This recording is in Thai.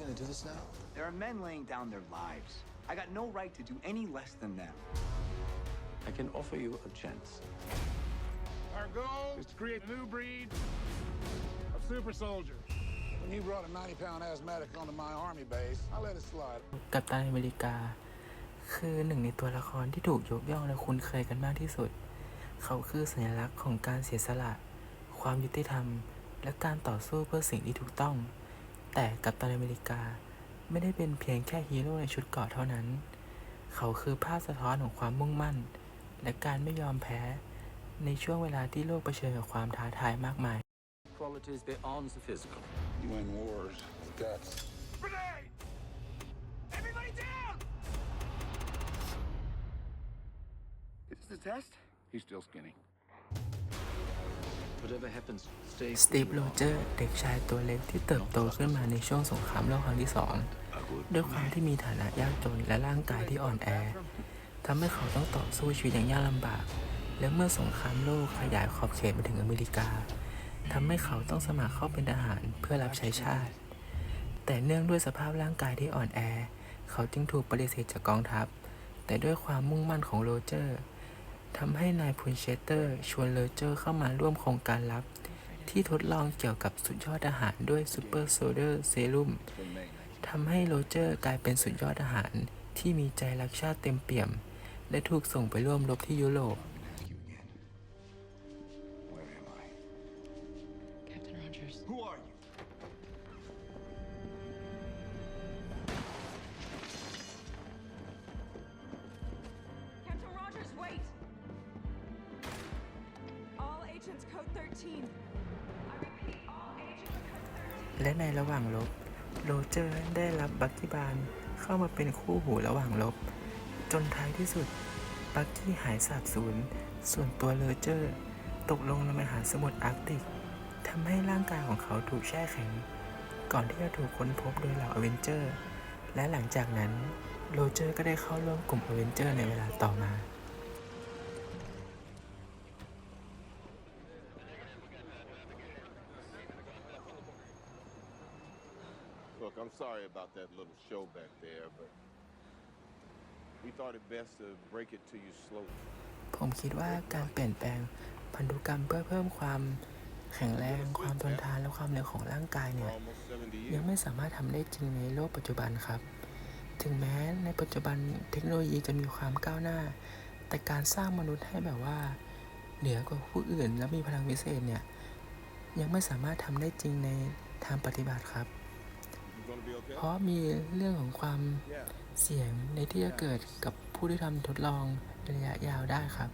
gonna do this now? There are men laying down their lives. I got no right to do any less than them. I can offer you a chance. Our goal is to create a new breed of super soldiers. When you brought a 90 pound asthmatic onto my army base, I let it slide. กัปตันอเมริกา คือหนึ่งในตัวละครที่ถูกยกย่องและคุ้นเคยกันมากที่สุด เขาคือสัญลักษณ์ของการเสียสละ ความยุติธรรม และการต่อสู้เพื่อสิ่งที่ถูกต้อง แต่กัปตันอเมริกาไม่ได้เป็นเพียงแค่ฮีโร่ในชุดเกราะเท่านั้น เขาคือภาพสะท้อนของความมุ่งมั่น และการไม่ยอมแพ้ ในช่วงเวลาที่โลกเผชิญกับความท้าทาย m ากมาย Qualities beyond the physical. You win wars with guts. Grenade! Everybody down! Is this the test? He's still skinny. Whatever happens, stay สตีฟโรเจอร์เด็กชายตัวเล็กที่เติบโตขึ้นมาในช่วงสงครามโลกครั้งที่สอง a good ด้วยความที่มีฐานะยากจนและร่างกายที่อ่อนแอทำให้เขาต้องต่อสู้ชีวิตอย่างยากลำบาก และเมื่อสงครามโลกขยายขอบเขตมาถึงอเมริกาทำให้เขาต้องสมัครเข้าเป็นทหารเพื่อรับใช้ชาติ แต่เนื่องด้วยสภาพร่างกายที่อ่อนแอ เขาจึงถูกปฏิเสธจากกองทัพ แต่ด้วยความมุ่งมั่นของโรเจอร์ ทำให้นายพูนเชสเตอร์ ชวนโรเจอร์เข้ามาร่วมโครงการลับ ที่ทดลองเกี่ยวกับสุดยอดทหารด้วยซูเปอร์โซเดอร์เซรุ่มทำให้โรเจอร์กลายเป็นสุดยอดทหารที่มีใจรักชาติเต็มเปี่ยม และถูกส่งไปร่วมรบที่ยุโรป Where am I? Captain Rogers. Who are you? Agents code 13. I repeat, all agents code 13. และในระหว่างรบโรเจอร์ได้รับบักกี้บานเข้ามาเป็นคู่หูระหว่างรบจนท้ายที่สุด บักกี้หายสาบสูญ ส่วนตัวโรเจอร์ ตกลงในมหาสมุทรอาร์กติกทำให้ร่างกายของเขาถูกแช่แข็ง ก่อนที่จะถูกค้นพบโดยเหล่าอเวนเจอร์ และหลังจากนั้น โรเจอร์ก็ได้เข้าร่วมกลุ่มอเวนเจอร์ในเวลาต่อมา Look, I'm sorry about that little show back there, but we thought it best to break it to you slowly. ผมคิดว่าการเปลี่ยนแปลงพันธุกรรมเพื่อเพิ่มความแข็งแรง ความทนทานและความเร็วของร่างกาย For เนี่ย almost 70ยัง years. ไม่สามารถทำได้จริงในโลกปัจจุบันครับ ถึงแม้ในปัจจุบันเทคโนโลยีจะมีความก้าวหน้า แต่การสร้างมนุษย์ให้แบบว่า เหนือกว่าผู้อื่น และมีพลังวิเศษเนี่ย ยังไม่สามารถทำได้จริงในทางปฏิบัติครับ เพราะมีเรื่องของความเสี่ยงในที่จะเกิดกับผู้ที่ทำทดลองระยะยาวได้ครับ